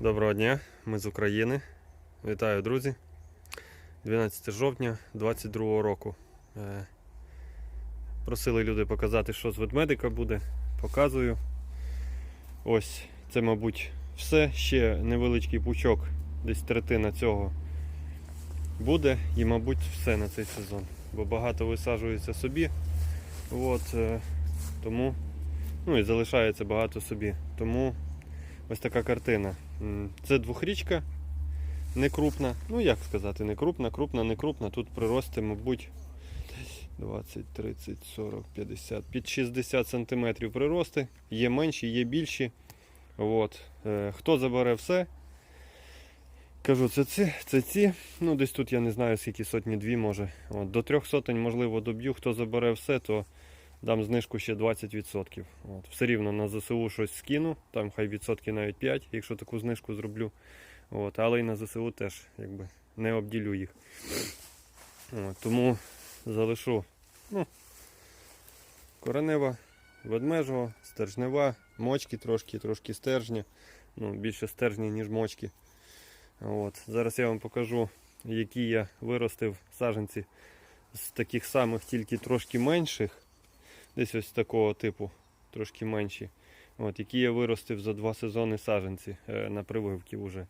Доброго дня, ми з України. Вітаю, друзі. 12 жовтня 2022 року. Е, Просили люди показати, що з ведмедика буде. Показую. Ось це, мабуть, все. Ще невеличкий пучок, десь третина цього буде і, мабуть, все на цей сезон. Бо багато висаджується собі. От, е, тому, ну і залишається багато собі. Тому ось така картина. Це двохрічка, не крупна. Ну як сказати, не крупна, крупна, не крупна. Тут приросте, мабуть, 20, 30, 40, 50, під 60 см прирости. Є менші, є більші. От. Е, Хто забере все? Кажу, це ці, це ці. Ну, десь тут я не знаю, скільки сотні дві може. От, до трьох сотень, можливо, доб'ю. Хто забере все, то дам знижку ще 20%. От. Все рівно на ЗСУ щось скину, там хай відсотки навіть 5, якщо таку знижку зроблю. От. Але і на ЗСУ теж якби, не обділю їх. От. Тому залишу ну, коренева, ведмежого, стержнева, мочки трошки, трошки стержня. Ну, більше стержні, ніж мочки. От. Зараз я вам покажу, які я виростив саджанці з таких самих, тільки трошки менших. Десь ось такого типу, трошки менші. От, які я виростив за два сезони саджанці е, на прививки вже.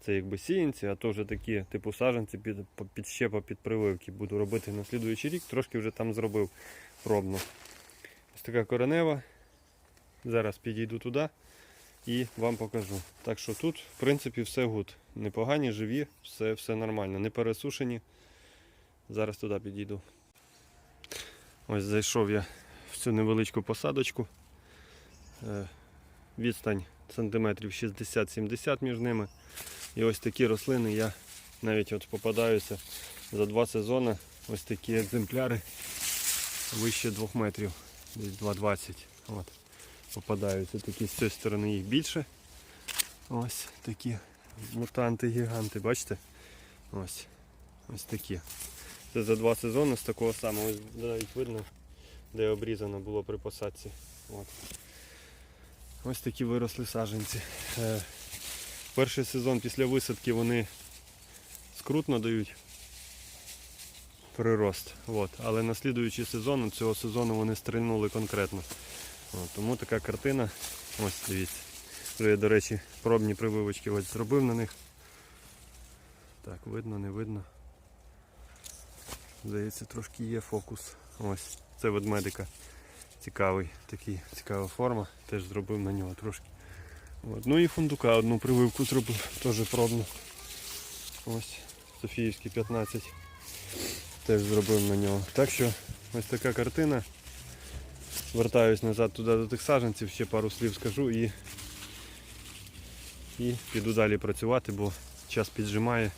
Це якби сіянці, а то вже такі типу саджанці під, під щепа під прививки буду робити на слідуючий рік. Трошки вже там зробив пробно. Ось така коренева. Зараз підійду туди і вам покажу. Так що тут, в принципі, все гуд. Непогані, живі, все, все нормально, не пересушені. Зараз туди підійду. Ось зайшов я в цю невеличку посадочку. Е, Відстань сантиметрів 60-70 між ними. І ось такі рослини я навіть от попадаюся за два сезони. Ось такі екземпляри вище 2 метрів, десь 2,20. От. Попадаються такі з цієї сторони їх більше. Ось такі мутанти-гіганти, бачите? Ось. Ось такі. Це за два сезони з такого самого. Навіть видно, де обрізано було при посадці. От. Ось такі виросли саджанці. Е, перший сезон після висадки вони скрутно дають прирост. От. Але на слідуючий сезон, цього сезону вони стрільнули конкретно. От. Тому така картина. Ось дивіться. Я, до речі, пробні прививочки ось зробив на них. Так, видно, не видно. Здається, трошки є фокус. Ось, це ведмедика. Цікавий, такий, цікава форма. Теж зробив на нього трошки. От. Ну і фундука одну прививку зробив, теж пробну. Ось, Софіївський 15. Теж зробив на нього. Так що ось така картина. Вертаюсь назад туди до тих саджанців, ще пару слів скажу і, і піду далі працювати, бо час піджимає.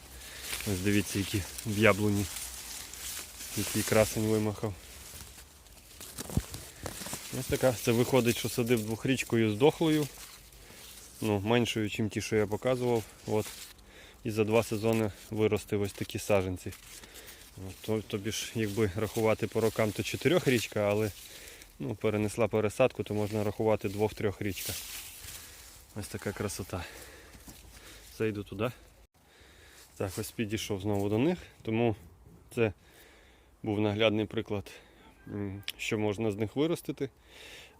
Ось дивіться, які в яблуні який красень вимахав. Ось така. Це виходить, що садив двохрічкою з дохлою. Ну, меншою, ніж ті, що я показував. От. І за два сезони виростив ось такі саджанці. От, то- тобі ж, якби рахувати по рокам, то чотирьохрічка, але ну, перенесла пересадку, то можна рахувати двох-трьох річка. Ось така красота. Зайду туди. Так, ось підійшов знову до них, тому це був наглядний приклад, що можна з них виростити.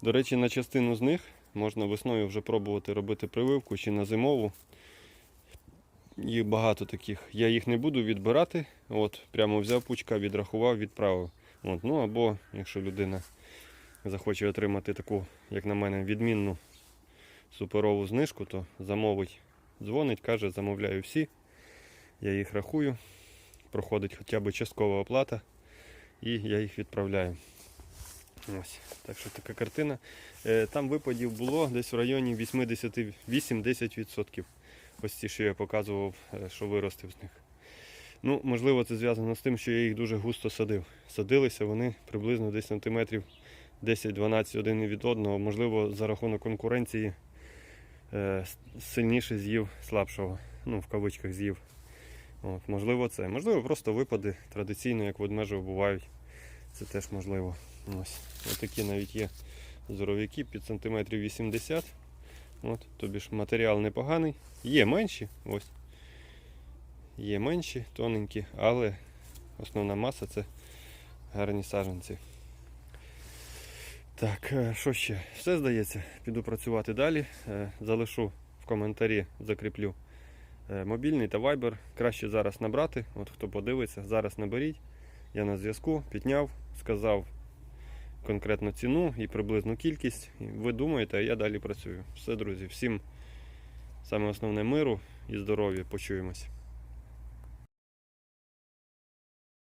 До речі, на частину з них можна весною вже пробувати робити прививку чи на зимову. Їх багато таких. Я їх не буду відбирати. От, прямо взяв пучка, відрахував, відправив. От, ну або якщо людина захоче отримати таку, як на мене, відмінну суперову знижку, то замовить, дзвонить, каже, замовляю всі. Я їх рахую, проходить хоча б часткова оплата і я їх відправляю. Ось, так що така картина. Е, Там випадів було десь в районі 88-10%. Ось ці, що я показував, е, що виростив з них. Ну, можливо, це зв'язано з тим, що я їх дуже густо садив. Садилися вони приблизно десь сантиметрів 10-12 один від одного. Можливо, за рахунок конкуренції е, сильніше з'їв слабшого. Ну, в кавичках з'їв. Можливо, це. Можливо, просто випади традиційно, як в ведмежого бувають. Це теж можливо. Ось. Ось такі навіть є здоров'яки під сантиметрів 80. От, тобі ж матеріал непоганий. Є менші, ось. Є менші, тоненькі, але основна маса це гарні саджанці. Так, е, що ще? Все здається. Піду працювати далі. Е, Залишу в коментарі, закріплю е, мобільний та вайбер. Краще зараз набрати. От хто подивиться, зараз наберіть. Я на зв'язку, підняв, сказав конкретну ціну і приблизну кількість. Ви думаєте, а я далі працюю. Все, друзі, всім саме основне миру і здоров'я. Почуємось.